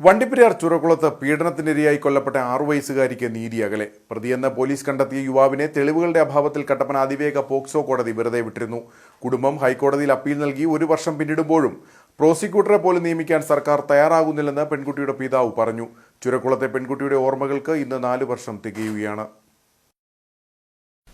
വണ്ടിപ്പെരിയാർ ചുരക്കുളത്ത് പീഡനത്തിനിരയായി കൊല്ലപ്പെട്ട ആറു വയസ്സുകാരിക്ക് നീതി അകലെ. പ്രതിയെന്ന് പോലീസ് കണ്ടെത്തിയ യുവാവിനെ തെളിവുകളുടെ അഭാവത്തിൽ കട്ടപ്പന അതിവേഗ പോക്സോ കോടതി വെറുതെ വിട്ടിരുന്നു. കുടുംബം ഹൈക്കോടതിയിൽ അപ്പീൽ നൽകി ഒരു വർഷം പിന്നിടുമ്പോഴും പ്രോസിക്യൂട്ടറെ പോലും നിയമിക്കാൻ സർക്കാർ തയ്യാറാകുന്നില്ലെന്ന് പെൺകുട്ടിയുടെ പിതാവ് പറഞ്ഞു. ചുരക്കുളത്തെ പെൺകുട്ടിയുടെ ഓർമ്മകൾക്ക് ഇന്ന് നാലു വർഷം തികയുകയാണ്.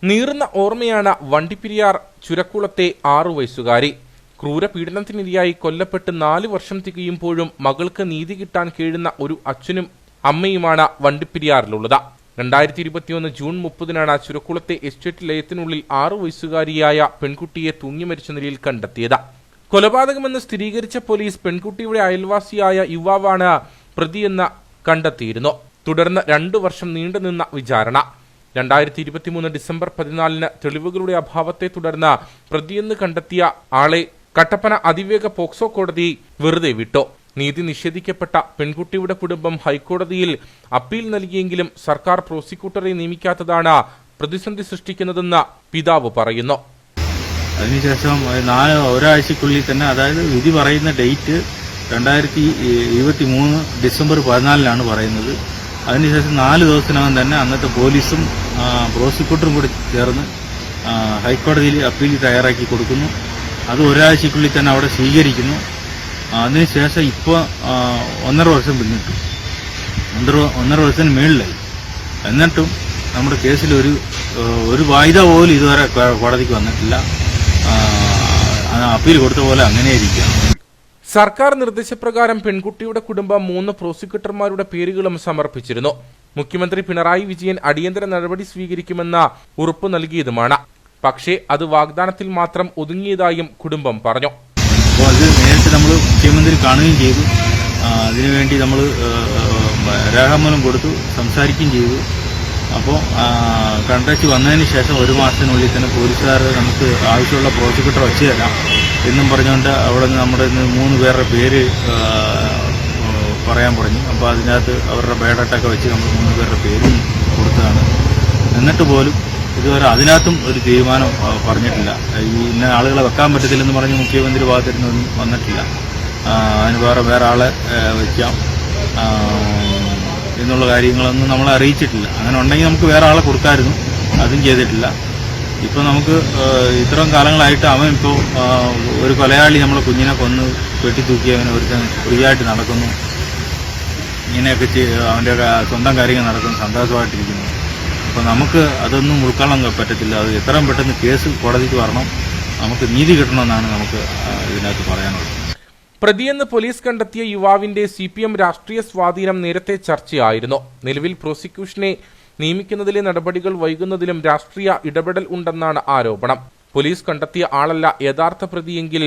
നീറുന്ന ഓർമ്മയാണ് വണ്ടിപ്പെരിയാർ ചുരക്കുളത്തെ ആറു വയസ്സുകാരി. ക്രൂരപീഡനത്തിനിരയായി കൊല്ലപ്പെട്ട് നാല് വർഷം തികയുമ്പോഴും മകൾക്ക് നീതി കിട്ടാൻ കേഴുന്ന ഒരു അച്ഛനും അമ്മയുമാണ് വണ്ടിപ്പിരിയാറിലുള്ളത്. രണ്ടായിരത്തി ഇരുപത്തിയൊന്ന് ജൂൺ മുപ്പതിനാണ് ചുരക്കുളത്തെ എസ്റ്റേറ്റ് ലയത്തിനുള്ളിൽ ആറു വയസ്സുകാരിയായ പെൺകുട്ടിയെ തൂങ്ങി മരിച്ച നിലയിൽ കണ്ടെത്തിയത്. കൊലപാതകമെന്ന് സ്ഥിരീകരിച്ച പോലീസ് പെൺകുട്ടിയുടെ അയൽവാസിയായ യുവാവാണ് പ്രതിയെന്ന് കണ്ടെത്തിയിരുന്നു. തുടർന്ന് രണ്ടു വർഷം നീണ്ടുനിന്ന വിചാരണ. രണ്ടായിരത്തി ഇരുപത്തിമൂന്ന് ഡിസംബർ പതിനാലിന് തെളിവുകളുടെ അഭാവത്തെ തുടർന്ന് പ്രതിയെന്ന് കണ്ടെത്തിയ ആളെ കട്ടപ്പന അതിവേഗ പോക്സോ കോടതി വെറുതെ വിട്ടു. നീതി നിഷേധിക്കപ്പെട്ട പെൺകുട്ടിയുടെ കുടുംബം ഹൈക്കോടതിയിൽ അപ്പീൽ നൽകിയെങ്കിലും സർക്കാർ പ്രോസിക്യൂട്ടറെ നിയമിക്കാത്തതാണ് പ്രതിസന്ധി സൃഷ്ടിക്കുന്നതെന്ന് പിതാവ് പറയുന്നു. അതിനുശേഷം നാല് ഒരാഴ്ചക്കുള്ളിൽ തന്നെ അതായത് വിധി പറയുന്ന ഡേറ്റ് രണ്ടായിരത്തി ഇരുപത്തി മൂന്ന് ഡിസംബർ പതിനാലിനാണ് പറയുന്നത്. അതിനുശേഷം നാല് ദിവസത്തിനകം തന്നെ അന്നത്തെ പോലീസും പ്രോസിക്യൂട്ടറും കൂടി ചേർന്ന് ഹൈക്കോടതിയിൽ അപ്പീൽ തയ്യാറാക്കി കൊടുക്കുന്നു. അത് ഒരാഴ്ചക്കുള്ളിൽ തന്നെ അവിടെ സ്വീകരിക്കുന്നു. അതിനുശേഷം ഇപ്പോൾ ഒന്നര വർഷം പിന്നിട്ടു. ഒന്നര ഒന്നര വർഷത്തിന് മേളിലായി. എന്നിട്ടും നമ്മുടെ കേസിൽ ഒരു ഒരു വായ്ത പോലും ഇതുവരെ കോടതിക്ക് വന്നിട്ടില്ല. അപ്പീൽ കൊടുത്ത പോലെ അങ്ങനെ ഇരിക്കുകയാണ് സർക്കാർ നിർദ്ദേശപ്രകാരം പെൺകുട്ടിയുടെ കുടുംബം മൂന്ന് പ്രോസിക്യൂട്ടർമാരുടെ പേരുകളും സമർപ്പിച്ചിരുന്നു. മുഖ്യമന്ത്രി പിണറായി വിജയൻ അടിയന്തര നടപടി സ്വീകരിക്കുമെന്ന ഉറപ്പു നൽകിയതുമാണ്. പക്ഷേ അത് വാഗ്ദാനത്തിൽ മാത്രം ഒതുങ്ങിയതായും കുടുംബം പറഞ്ഞു. അത് നമ്മൾ മുഖ്യമന്ത്രി കാണുകയും ചെയ്തു. അതിനുവേണ്ടി നമ്മൾ രേഖാമൂലം കൊടുത്തു സംസാരിക്കുകയും ചെയ്തു. അപ്പോൾ കണ്ടച്ച് വന്നതിന് ശേഷം ഒരു മാസത്തിനുള്ളിൽ തന്നെ പോലീസുകാർ നമുക്ക് ആവശ്യമുള്ള പ്രോസിക്യൂട്ടർ വെച്ച് തരാം എന്നും പറഞ്ഞുകൊണ്ട് അവിടെ നിന്ന് നമ്മുടെ മൂന്ന് പേരുടെ പേര് പറയാൻ പറഞ്ഞു. അപ്പോൾ അതിനകത്ത് അവരുടെ ബയോഡാറ്റൊക്കെ വെച്ച് നമ്മൾ മൂന്ന് പേരുടെ പേരും കൊടുത്തതാണ്. എന്നിട്ട് പോലും ഇതുവരെ അതിനകത്തും ഒരു തീരുമാനം പറഞ്ഞിട്ടില്ല. ഈ ഇന്ന ആളുകളെ വെക്കാൻ പറ്റത്തില്ലെന്ന് പറഞ്ഞ് മുഖ്യമന്ത്രി ഭാഗത്തിരുന്നൊന്നും വന്നിട്ടില്ല. അതിന് വേറെ വേറെ ആളെ വയ്ക്കാം എന്നുള്ള കാര്യങ്ങളൊന്നും നമ്മളെ അറിയിച്ചിട്ടില്ല. അങ്ങനെ ഉണ്ടെങ്കിൽ നമുക്ക് വേറെ ആളെ കൊടുക്കാമായിരുന്നു അതും ചെയ്തിട്ടില്ല. ഇപ്പൊ നമുക്ക് ഇത്രയും കാലങ്ങളായിട്ട് അവൻ ഇപ്പോൾ ഒരു കൊലയാളി നമ്മളെ കുഞ്ഞിനെ കൊന്ന് വെട്ടിത്തൂക്കി അവനെ ഒരു ഫ്രീയായിട്ട് നടക്കുന്നു. ഇങ്ങനെയൊക്കെ അവന്റെ സ്വന്തം കാര്യങ്ങൾ നടക്കുന്നു സന്തോഷമായിട്ടിരിക്കുന്നു. നമുക്ക് അതൊന്നും ഉൾക്കൊള്ളാൻ പറ്റത്തില്ല. അത് എത്രയും പെട്ടെന്ന് കേസ് കോടതിക്ക് വരണം. നമുക്ക് നീതി കിട്ടണമെന്നാണ് നമുക്ക് ഇതിനകത്ത് പറയാനുള്ളത്. പ്രതിയെന്ന് പോലീസ് കണ്ടെത്തിയ യുവാവിന്റെ സി പി എം രാഷ്ട്രീയ സ്വാധീനം നേരത്തെ ചർച്ചയായിരുന്നു. നിലവിൽ പ്രോസിക്യൂഷനെ നിയമിക്കുന്നതിലെ നടപടികൾ വൈകുന്നതിലും രാഷ്ട്രീയ ഇടപെടൽ ഉണ്ടെന്നാണ് ആരോപണം. പോലീസ് കണ്ടെത്തിയ ആളല്ല യഥാർത്ഥ പ്രതിയെങ്കിൽ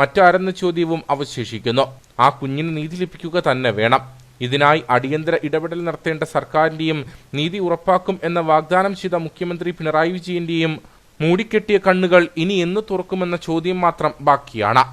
മറ്റാരെന്ന ചോദ്യവും അവശേഷിക്കുന്നു. ആ കുഞ്ഞിന് നീതി ലഭിക്കുക തന്നെ വേണം. ഇതിനായി അടിയന്തര ഇടപെടൽ നടത്തേണ്ട സർക്കാരിന്റെയും നീതി ഉറപ്പാക്കും എന്ന വാഗ്ദാനം ചെയ്ത മുഖ്യമന്ത്രി പിണറായി വിജയന്റെയും മൂടിക്കെട്ടിയ കണ്ണുകൾ ഇനി എന്ന് തുറക്കുമെന്ന ചോദ്യം മാത്രം ബാക്കിയാണ്.